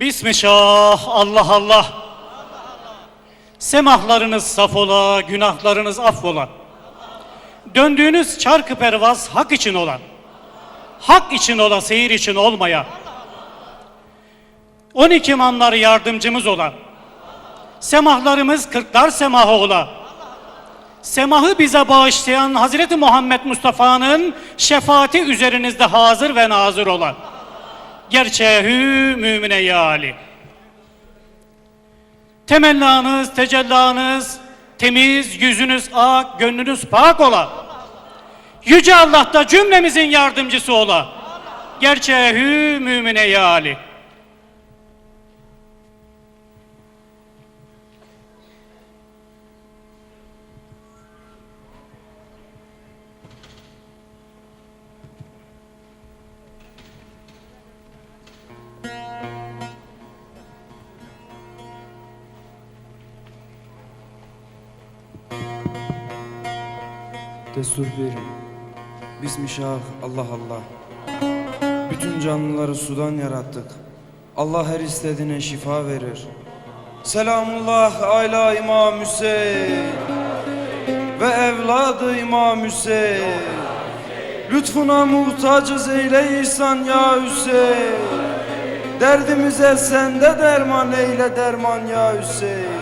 Bismillah, Allah Allah. Semahlarınız saf ola, günahlarınız affola. Döndüğünüz çarkı pervaz hak için olan. Hak için ola, seyir için olmaya. 12 imamlar yardımcımız olan. Semahlarımız kırklar semahı ola. Semahı bize bağışlayan Hazreti Muhammed Mustafa'nın şefaati üzerinizde hazır ve nazır olan. Gerçeğü mümine yali. Temellanız, tecellanız, temiz, yüzünüz ak, gönlünüz pak ola. Yüce Allah da cümlemizin yardımcısı ola. Gerçeğü mümine yali. Destur verin. Bismillah Allah Allah. Bütün canlıları sudan yarattık. Allah her istediğine şifa verir. Selamullah ayla İmam Hüseyin ve evladı İmam Hüseyin. Lütfuna muhtacız eyle ihsan ya Hüseyin. Derdimize sende derman eyle derman ya Hüseyin.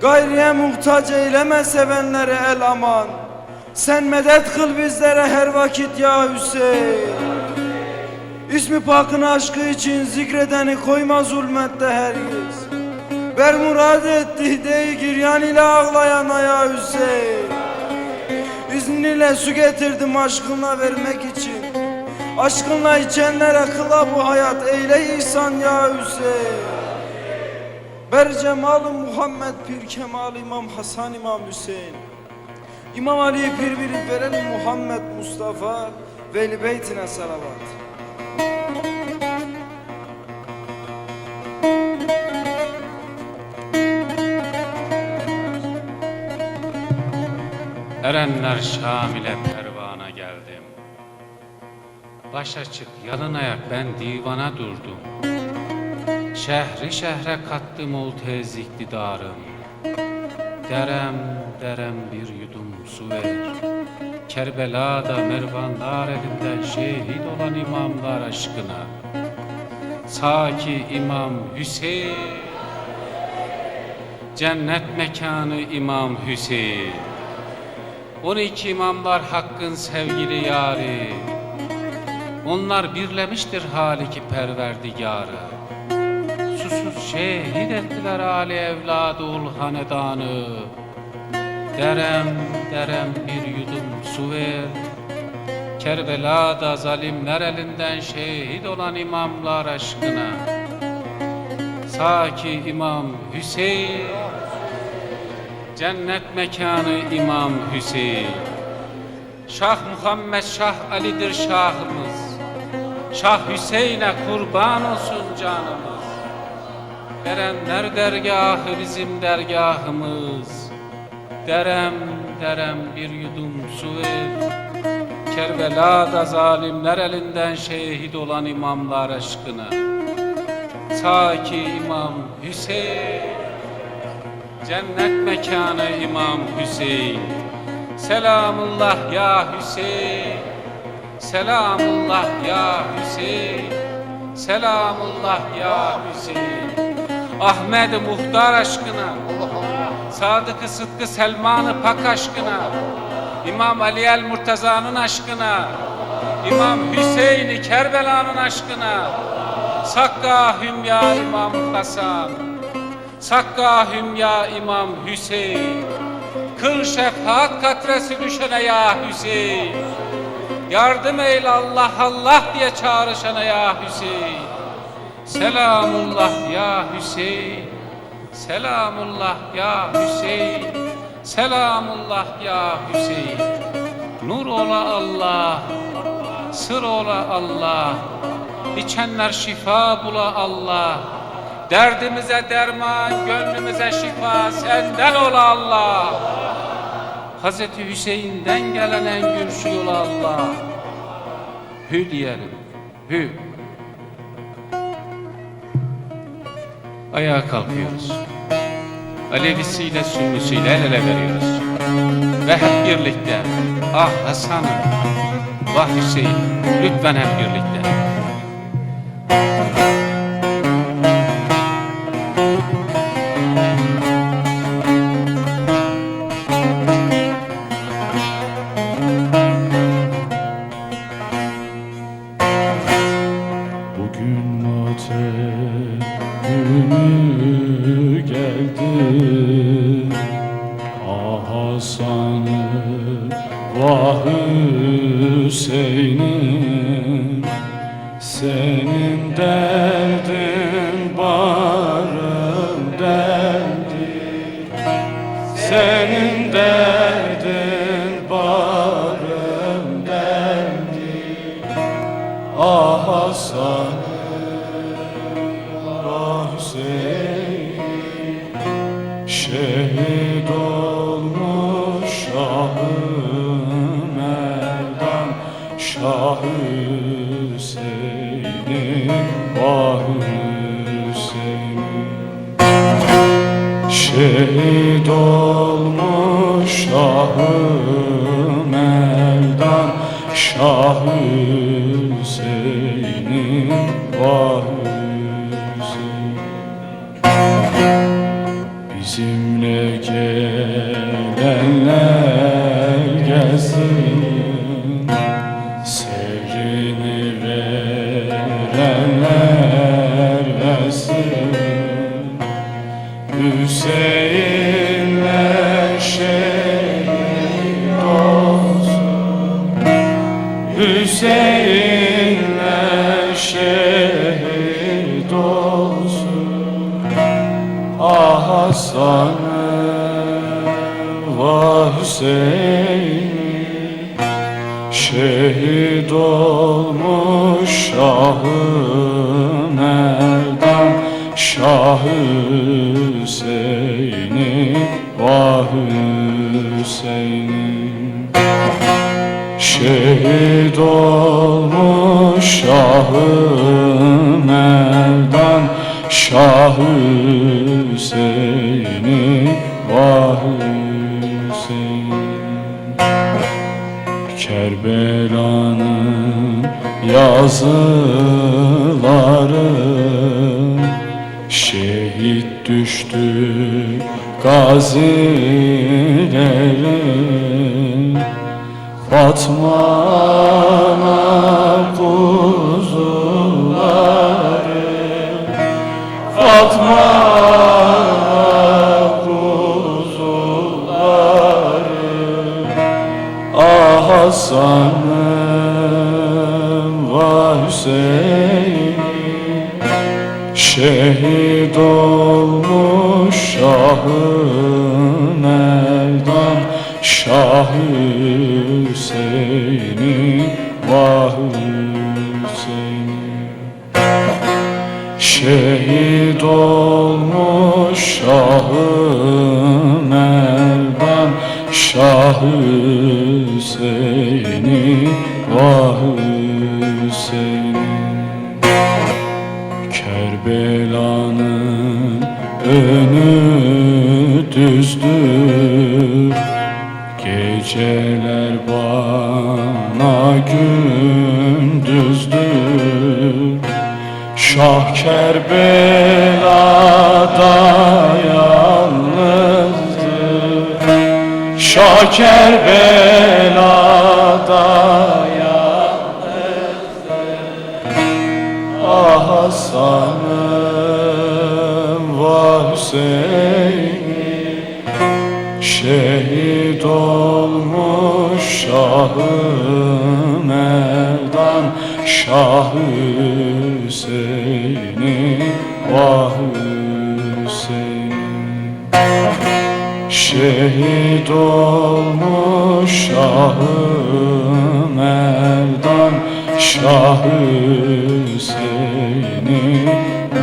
Gayriye muhtaç eyleme sevenlere el aman. Sen medet kıl bizlere her vakit ya Hüseyin. İsmi pakın aşkı için zikredeni koyma zulmette herkes. Ver murad etti dey giryan ile ağlayana ya Hüseyin. İzniyle su getirdim aşkınla vermek için. Aşkınla içenlere kıla bu hayat eyle ihsan ya Hüseyin. Ber cemalı Muhammed Pir Kemal İmam Hasan İmam Hüseyin İmam Ali Pir bilip verelim Muhammed Mustafa Veli Beytine salavat Erenler Şamil'e pervana geldim. Baş açık yalın ayak ben divana durdum. Şehri şehre kattım ol tez iktidarım. Derem derem bir yudum su ver. Kerbela'da mervanlar elinden şehit olan imamlar aşkına. Saki İmam Hüseyin. Cennet mekanı İmam Hüseyin. 12 imamlar hakkın sevgili yari. Onlar birlemiştir haliki perverdigarı. Susuz şehit ettiler Ali evladı ul hanedanı. Derem derem bir yudum su ver. Kerbela'da zalimler elinden şehit olan imamlar aşkına. Saki İmam Hüseyin. Cennet mekanı İmam Hüseyin Şah Muhammed Şah Ali'dir şahımız Şah Hüseyin'e kurban olsun canımız Erenler dergahı bizim dergahımız. Derem derem bir yudum su ver. Kerbela'da zalimler elinden şehit olan imamlar aşkına. Saki İmam Hüseyin. Cennet mekanı İmam Hüseyin. Selamullah ya Hüseyin. Selamullah ya Hüseyin. Selamullah ya Hüseyin Ahmet Muhtar aşkına Sadık-ı Sıtkı Selman-ı Pak aşkına İmam Ali el Murtaza'nın aşkına İmam Hüseyin-i Kerbela'nın aşkına Sakkahüm ya İmam Hasan Sakkahüm ya İmam Hüseyin Kıl şefaat katresi düşene ya Hüseyin Yardım eyle Allah Allah diye çağrışana ya Hüseyin Selamullah ya Hüseyin Selamullah ya Hüseyin Selamullah ya Hüseyin Nur ola Allah Sır ola Allah İçenler şifa bula Allah Derdimize derman, gönlümüze şifa senden ola Allah. Hazreti Hüseyin'den gelen en gür şu yola Allah. Hü diyelim, hü. Ayağa kalkıyoruz. Alevisiyle Sünnisiyle el ele veriyoruz. Ve hep birlikte ah Hasan'ım, vah Hüseyin lütfen hep birlikte. Geldi. Ah Hasan'ım vah Hüseyin'im Senin derdin Şehit olmuş Şahı Merdan Şah Hüseyin'im Ah Hüseyin'im Şehit olmuş Şahı Merdan Şah Vah Hüseyin Şehit olmuş Şahı Merdan Şah Hüseyin'im vah Hüseyin'im Şehit olmuş Şahı Merdan Şah Hüseyin'im vah Hüseyin Kerbela'nın yazıları. Şehit düştü gazilerin. Fatma'na Hasan'ım vah Hüseyin. Şehit olmuş Şahı Şah Hüseyin'im vah Hüseyin'im Kerbela'nın önü düzdür. Geceler bana gündüzdür. Şah Kerbela'da Şah Kerbela'da Ah Hasan'ım vah Hüseyin Şehit olmuş Şahı Merdan Şah Hüseyin'im vah Şehit olmuş Şahı Merdan Şah Hüseyin'im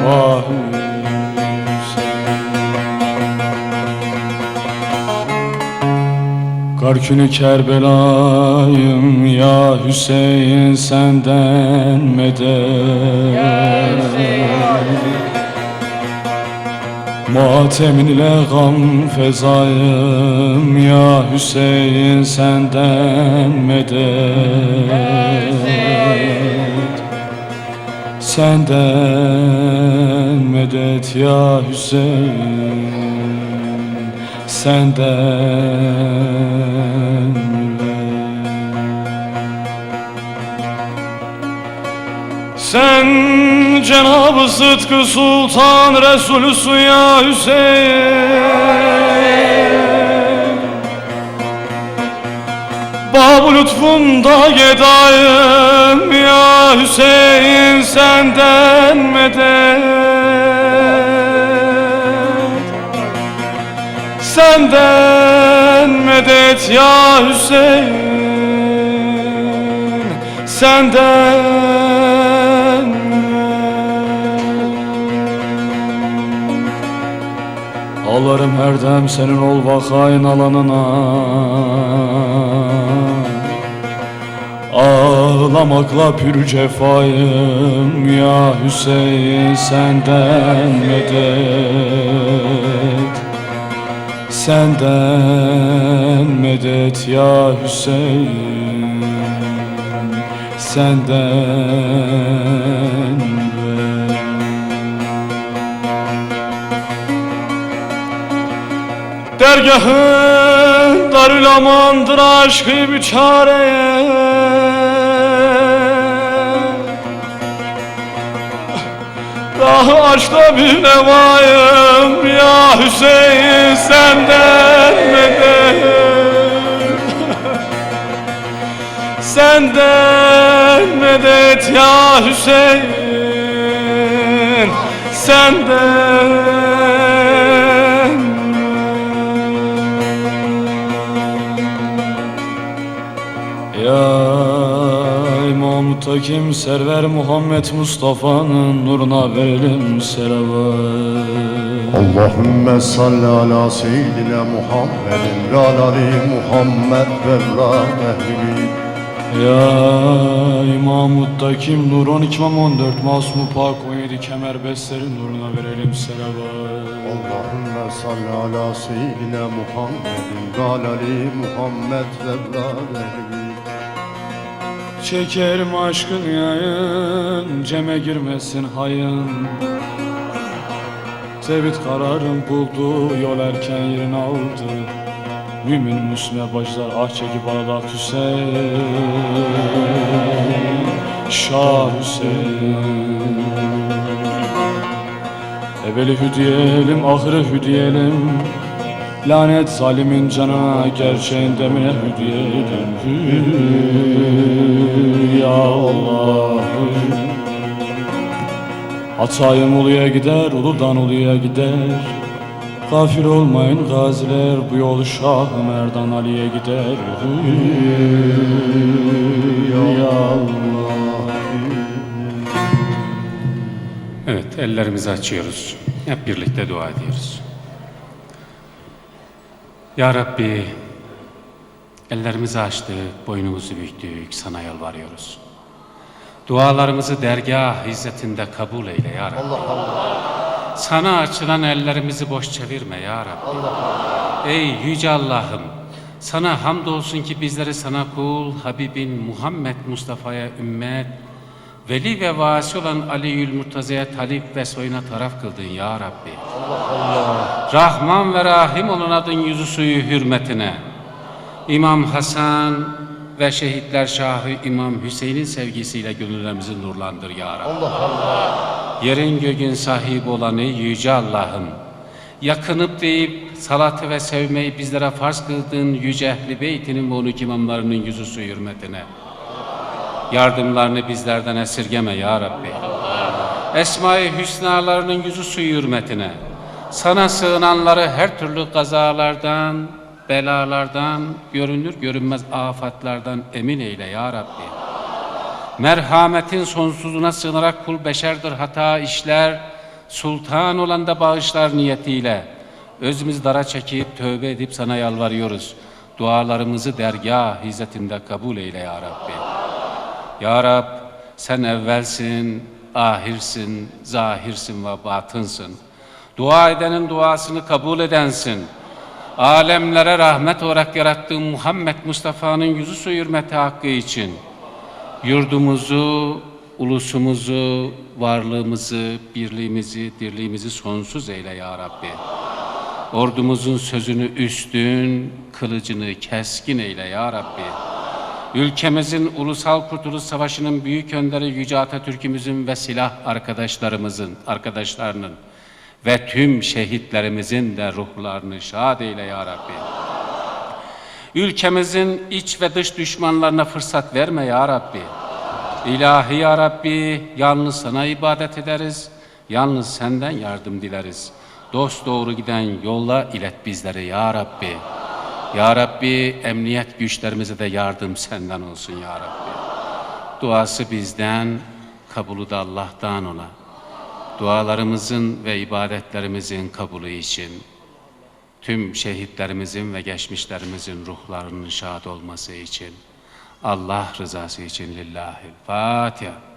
vah Karkünü Kerbela'yım ya Hüseyin senden medet Matemin ile gam fezayım Ya Hüseyin senden medet. Senden medet ya Hüseyin Senden Sen Cenab-ı Sıtkı Sultan Resulüsün ya Hüseyin. Bab-ı lütfunda gedayım ya Hüseyin senden medet. Senden medet ya Hüseyin Senden Ağlarım her dem senin ol vakayın alanına. Ağlamakla pür cefayım ya Hüseyin senden medet. Senden medet ya Hüseyin. Senden Dergahın darül amandır aşkı bir çareye Rahı aşkta bir nevayım ya Hüseyin senden medet Senden medet ya Hüseyin Senden İmam Takim Server Muhammed Mustafa'nın nuruna verelim selavat Allahümme salli ala seyyidina Muhammedin ve ala ali Muhammed ve la ehli. Ya İmam Takim Nur 12 İmam 14 Masum Pak 17 Kemer Besler'in nuruna verelim selavat Allahümme salli ala seyyidina Muhammedin ve ala ali Muhammed ve ehli Çekerim aşkın yayın Ceme girmesin hayın. Tevhid kararım buldu Yol erken yerini aldı. Mümin Müslüme bacılar ah çekip ağlar Hüseyin. Şah Hüseyin. Evveli hü diyelim ahire hü diyelim Lanet zalimin canına gerçeğin demine hü diyelim? Hü ya Allah Hatayım uluya gider, uludan uluya gider. Gafil olmayın gaziler, bu yol Şah Merdan Ali'ye gider. Ya Allah Evet, ellerimizi açıyoruz. Hep birlikte dua ediyoruz. Ya Rabbi, ellerimizi açtık, boynumuzu büktük, sana yalvarıyoruz. Dualarımızı dergah izzetinde kabul eyle ya Rabbi. Sana açılan ellerimizi boş çevirme ya Rabbi. Ey Yüce Allah'ım, sana hamdolsun ki bizleri sana kul, Habibin Muhammed Mustafa'ya ümmet, Veli ve vasi olan Aliül Murtaza'ya talip ve soyuna taraf kıldın ya Rabbi. Rahman ve Rahim olan adın yüzü suyu hürmetine. İmam Hasan ve şehitler Şahı İmam Hüseyin'in sevgisiyle gönüllerimizi nurlandır ya Rabbi. Yerin göğün sahibi olan ey yüce Allah'ım. Yakınıp deyip salatı ve sevmeyi bizlere farz kıldığın yüce ehli beytinin ve 12 imamlarının yüzü suyu hürmetine. Yardımlarını bizlerden esirgeme ya Rabbi. Esma-i hüsnalarının yüzü suyu hürmetine. Sana sığınanları her türlü kazalardan, belalardan, görünür görünmez afatlardan emin eyle ya Rabbi. Merhametin sonsuzuna sığınarak kul beşerdir hata işler, sultan olan da bağışlar niyetiyle. Özümüzü dara çekip tövbe edip sana yalvarıyoruz. Dualarımızı dergah hizmetinde kabul eyle ya Rabbi. Ya Rab sen evvelsin, ahirsin, zahirsin ve batınsın. Dua edenin duasını kabul edensin. Alemlere rahmet olarak yarattığın Muhammed Mustafa'nın yüzü su hürmeti hakkı için yurdumuzu, ulusumuzu, varlığımızı, birliğimizi, dirliğimizi sonsuz eyle ya Rabbi. Ordumuzun sözünü üstün, kılıcını keskin eyle ya Rabbi. Ülkemizin Ulusal Kurtuluş Savaşı'nın büyük önderi Yüce Atatürk'ümüzün ve silah arkadaşlarımızın, arkadaşlarının ve tüm şehitlerimizin de ruhlarını şad eyle ya Rabbi. Ülkemizin iç ve dış düşmanlarına fırsat verme ya Rabbi. İlahi ya Rabbi, yalnız sana ibadet ederiz, yalnız senden yardım dileriz. Dost doğru giden yolla ilet bizleri ya Rabbi. Ya Rabbi, emniyet güçlerimize de yardım senden olsun ya Rabbi. Duası bizden, kabulü de Allah'tan ola. Dualarımızın ve ibadetlerimizin kabulü için tüm şehitlerimizin ve geçmişlerimizin ruhlarının şad olması için Allah rızası için lillahi Fatiha.